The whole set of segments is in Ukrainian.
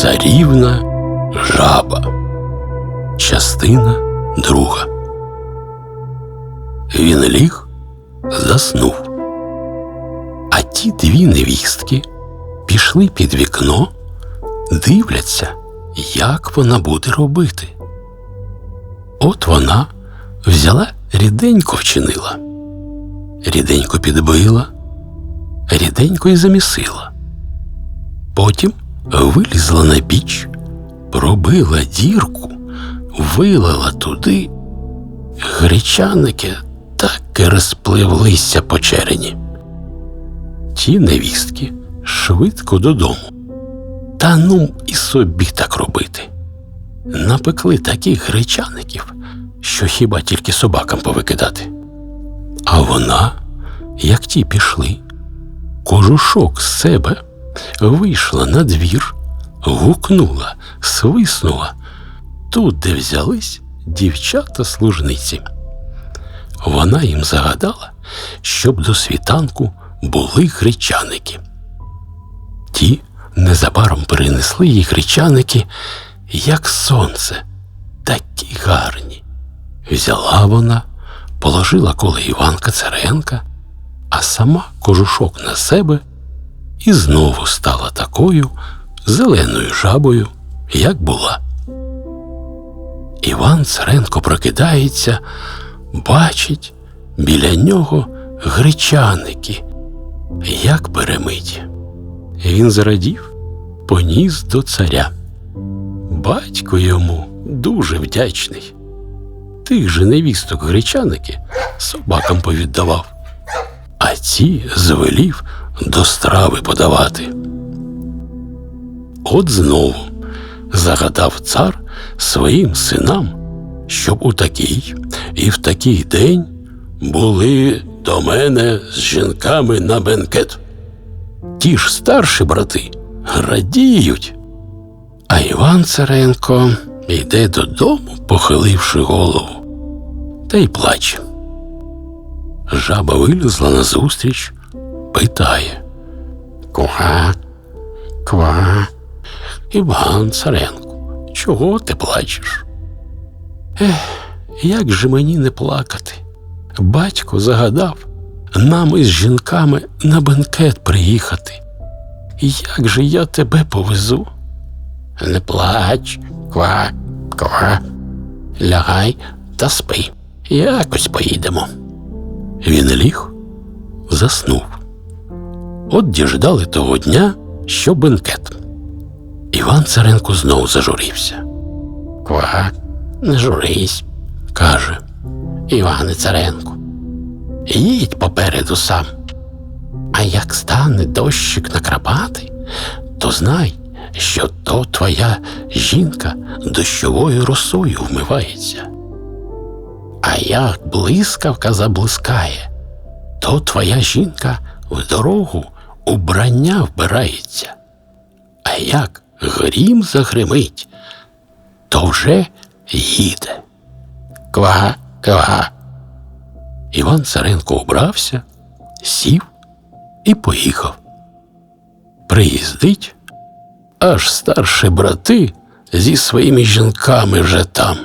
Царівна жаба. Частина друга. Він ліг, заснув. А ті дві невістки пішли під вікно, дивляться, як вона буде робити. От вона взяла ріденько вчинила, ріденько підбила, ріденько й замісила. Потім вилізла на піч, пробила дірку, вилила туди. Гречаники так і розпливлися по черені. Ті невістки швидко додому. Та ну і собі так робити. Напекли таких гречаників, що хіба тільки собакам повикидати. А вона, як ті пішли, кожушок з себе вийшла на двір, гукнула, свиснула тут, де взялись дівчата-служниці. Вона їм загадала, щоб до світанку були гречаники. Ті незабаром перенесли їй гречаники, як сонце, такі гарні. Взяла вона, положила коло Іванка Царенка, а сама кожушок на себе і знову стала такою зеленою жабою, як була. Іван Царенко прокидається, бачить біля нього гречаники, як перемиті. Він зрадів, поніс до царя. Батько йому дуже вдячний. Тих же невісток гречаники собакам повіддавав, а ці звелів до страви подавати. От знову загадав цар своїм синам, щоб у такий і в такий день були до мене з жінками на бенкет. Ті ж старші брати радіють. А Іван Царенко йде додому, похиливши голову, та й плаче. Жаба вилізла назустріч, питає Ква, ква, Іван Царенко, чого ти плачеш? Ех, як же мені не плакати? Батько загадав нам із жінками на бенкет приїхати. Як же я тебе повезу? Не плач, ква, ква, лягай та спи. Якось поїдемо. Він ліг, заснув. От діждали того дня, що бенкет. Іван Царенко знов зажурився. Ква, не журись, каже Іване Царенко. Їдь попереду сам. А як стане дощик накрапати, то знай, що то твоя жінка дощовою росою вмивається. А як блискавка заблискає, то твоя жінка в дорогу убрання вбирається. А як грім загримить, то вже їде. Ква, ква. Іван Царенко убрався, сів і поїхав. Приїздить, аж старші брати зі своїми жінками вже там.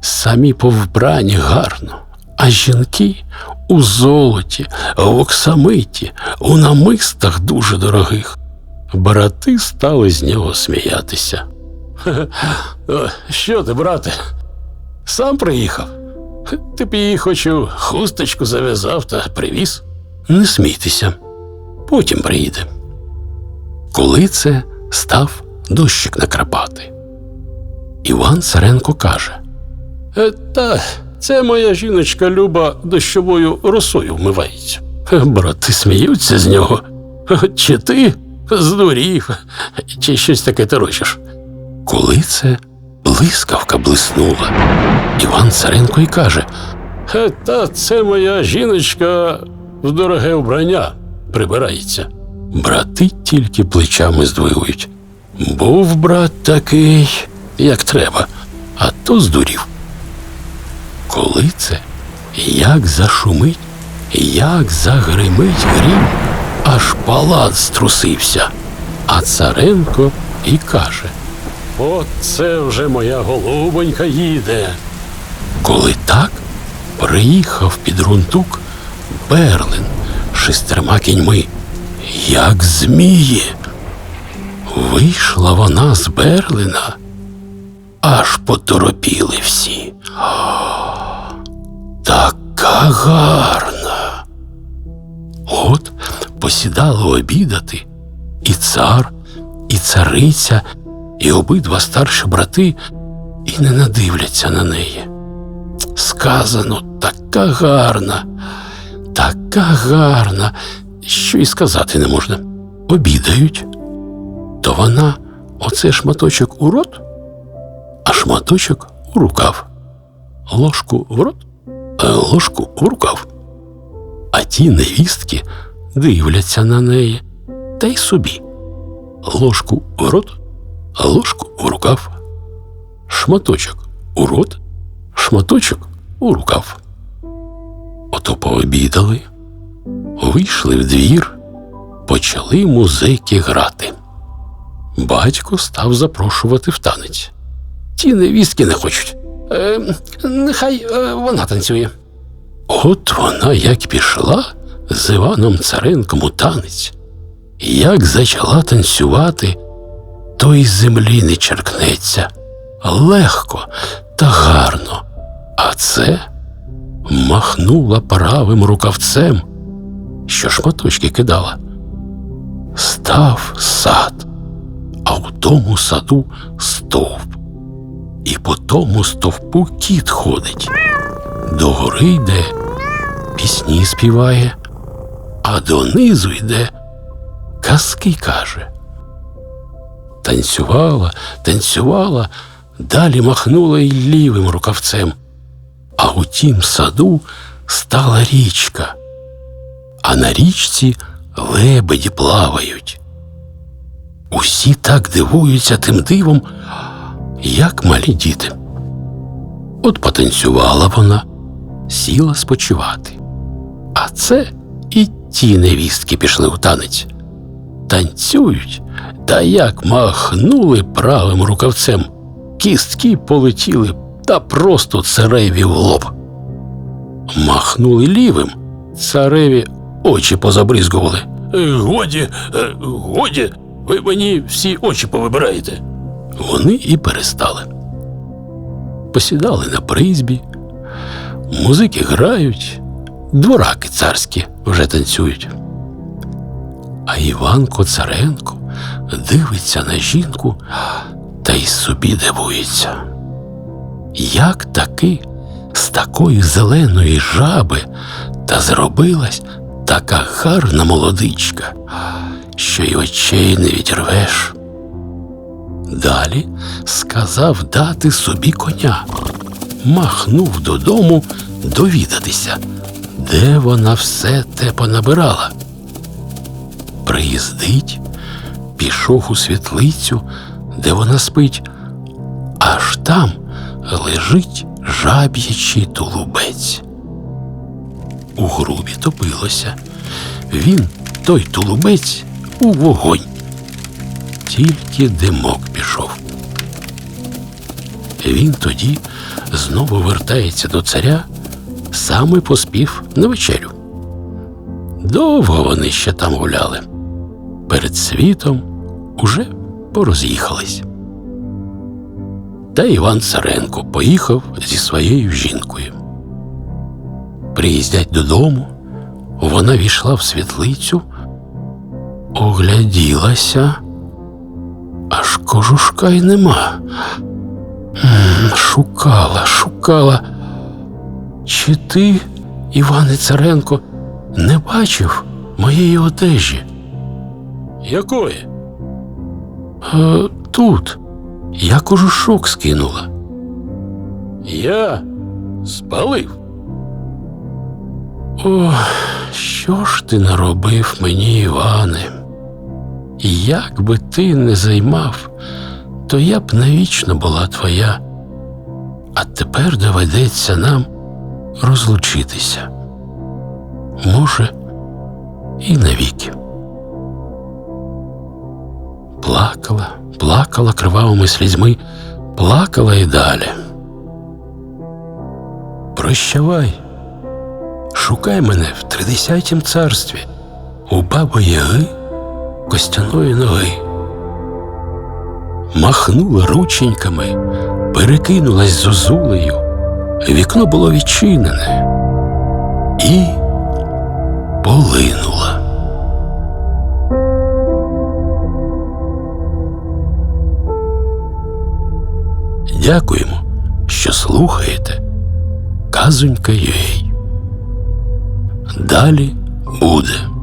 Самі повбрані гарно, а жінки у золоті, в оксамиті, у намистах дуже дорогих. Брати стали з нього сміятися. Що ти, брате? Сам приїхав? Ти б її хоч у хусточку зав'язав та привіз. Не смійтеся, потім приїде. Коли це став дощик накрапати. Іван Царенко каже: «Е, Та це моя жіночка Люба дощовою росою вмивається. Брати сміються з нього. Чи ти здурів, чи щось таке торочиш? Коли це блискавка блиснула, Іван Царенко й каже: «Е, Та це моя жіночка в дороге вбрання прибирається. Брати тільки плечами здвигують. Був брат такий, як треба, а то здурів. Коли це, як зашумить, як загримить грім, аж палац струсився, а царенко і каже: От це вже моя голубонька їде. Коли так, приїхав під рунтук Берлин шестерма кіньми, як змії. Вийшла вона з Берлина, аж поторопіли всі. Така гарна. От посідали обідати і цар, і цариця, і обидва старші брати, і не надивляться на неї. Сказано, така гарна, така гарна, що й сказати не можна. Обідають, то вона оце шматочок у рот, а шматочок у рукав. Ложку в рот, ложку у рукав. А ті невістки дивляться на неї та й собі. Ложку в рот, ложку в рукав. Шматочок у рот, шматочок у рукав. Ото пообідали, вийшли в двір, почали музики грати. Батько став запрошувати в танець. Ті невістки не хочуть. Е, нехай е, вона танцює. От вона як пішла з Іваном Царенком у танець, як зачала танцювати, то й землі не черкнеться. Легко та гарно. А це махнула правим рукавцем, що шматочки кидала. Став сад, а в тому саду стовп. І по тому стовпу кіт ходить. До гори йде, пісні співає, а донизу йде, казки каже. Танцювала, танцювала, далі махнула й лівим рукавцем. А у тім саду стала річка, а на річці лебеді плавають. Усі так дивуються тим дивом, як малі діти. От потанцювала вона, сіла спочивати. А це і ті невістки пішли у танець. Танцюють, та як махнули правим рукавцем, кістки полетіли та просто цареві в лоб. Махнули лівим, цареві очі позабризгували. «Е, Годі, е, годі, ви мені всі очі повибираєте. Вони і перестали. Посідали на призбі, музики грають, двораки царські вже танцюють. А Іван Коцаренко дивиться на жінку та й собі дивується. Як таки з такої зеленої жаби та зробилась така гарна молодичка, що й очей не відірвеш. Далі сказав дати собі коня, махнув додому довідатися, де вона все те понабирала. Приїздить, пішов у світлицю, де вона спить, аж там лежить жаб'ячий тулубець. У грубі топилося. Він, той тулубець, у вогонь. Тільки димок пішов. Він тоді знову вертається до царя, саме поспів на вечерю. Довго вони ще там гуляли. Перед світом уже пороз'їхались. Та Іван Царенко поїхав зі своєю жінкою. Приїздять додому, вона війшла в світлицю, огляділася, кожушка й нема. Шукала, шукала. Чи ти, Іване Царенко, не бачив моєї одежі? Якої? Е, тут. Я кожушок скинула. Я спалив. О, що ж ти наробив мені, Іване? Як би ти не займав, то я б навічно була твоя, а тепер доведеться нам розлучитися. Може, і навіки. плакала, плакала кривавими слізьми, плакала і далі. Прощавай, шукай мене в тридесятім царстві, у баби Яги костяної ноги. Махнула рученьками, перекинулась зозулею, вікно було відчинене і полинула. Дякуємо, що слухаєте Казонька Юей. Далі буде.